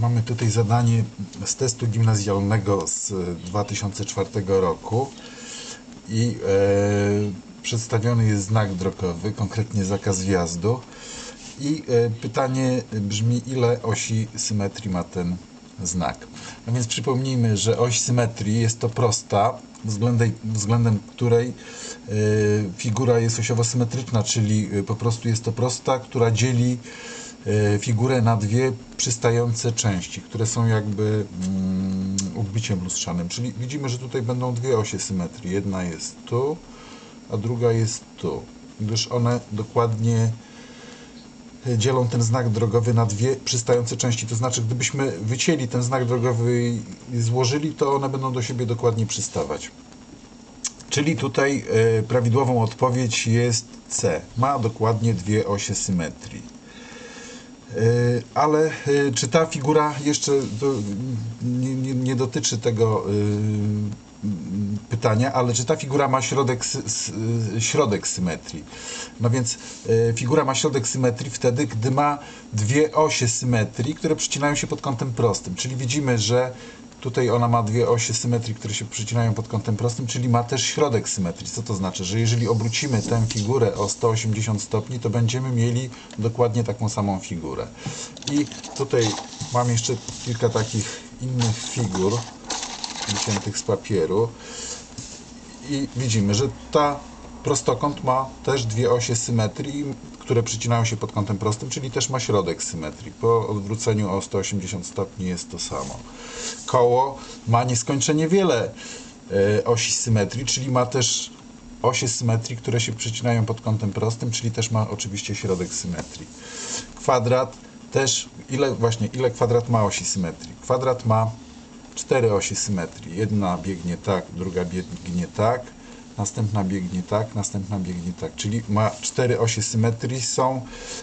Mamy tutaj zadanie z testu gimnazjalnego z 2004 roku i e, przedstawiony jest znak drogowy, konkretnie zakaz wjazdu. I e, pytanie brzmi, ile osi symetrii ma ten znak. No więc przypomnijmy, że oś symetrii jest to prosta, względem, względem której e, figura jest osiowo symetryczna, czyli e, po prostu jest to prosta, która dzieli figurę na dwie przystające części, które są jakby mm, odbiciem lustrzanym. Czyli widzimy, że tutaj będą dwie osie symetrii. Jedna jest tu, a druga jest tu. Gdyż one dokładnie e, dzielą ten znak drogowy na dwie przystające części. To znaczy, gdybyśmy wycięli ten znak drogowy i złożyli, to one będą do siebie dokładnie przystawać. Czyli tutaj e, prawidłową odpowiedź jest C. Ma dokładnie dwie osie symetrii. E, Ale e, czy ta figura jeszcze nie, nie, nie dotyczy tego e, pytania, ale czy ta figura ma środek, środek symetrii? No więc figura ma środek symetrii wtedy, gdy ma dwie osie symetrii, które przycinają się pod kątem prostym. Czyli widzimy, że Tutaj ona ma dwie osie symetrii, które się przycinają pod kątem prostym, czyli ma też środek symetrii. Co to znaczy? Że jeżeli obrócimy tę figurę o 180 stopni, to będziemy mieli dokładnie taką samą figurę. I tutaj mam jeszcze kilka takich innych figur wyciętych z papieru. I widzimy, że ta prostokąt ma też dwie osie symetrii, które przycinają się pod kątem prostym, czyli też ma środek symetrii. Po odwróceniu o 180 stopni jest to samo. Koło ma nieskończenie wiele e, osi symetrii, czyli ma też osie symetrii, które się przycinają pod kątem prostym, czyli też ma oczywiście środek symetrii. Kwadrat też, ile właśnie, ile kwadrat ma osi symetrii? Kwadrat ma cztery osi symetrii. Jedna biegnie tak, druga biegnie tak, następna biegnie tak, następna biegnie tak. Czyli ma cztery osie symetrii, są,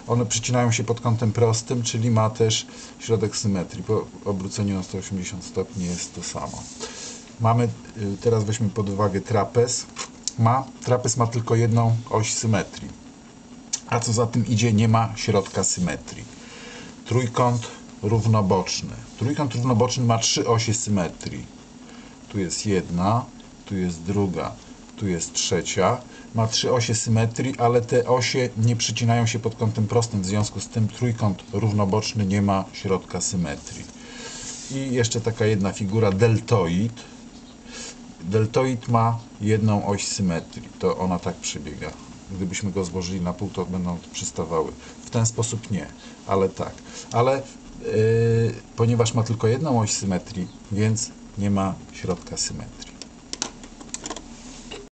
one przycinają się pod kątem prostym, czyli ma też środek symetrii. Po obróceniu o 180 stopni jest to samo. Mamy, y, teraz weźmy pod uwagę trapez. Ma, trapez ma tylko jedną oś symetrii. A co za tym idzie, nie ma środka symetrii. Trójkąt równoboczny. Trójkąt równoboczny ma trzy osie symetrii. Tu jest jedna, tu jest druga, tu jest trzecia. Ma trzy osie symetrii, ale te osie nie przycinają się pod kątem prostym. W związku z tym trójkąt równoboczny nie ma środka symetrii. I jeszcze taka jedna figura, deltoid. Deltoid ma jedną oś symetrii. To ona tak przebiega. Gdybyśmy go złożyli na pół, to będą przystawały. W ten sposób nie, ale tak. Ale yy, ponieważ ma tylko jedną oś symetrii, więc nie ma środka symetrii.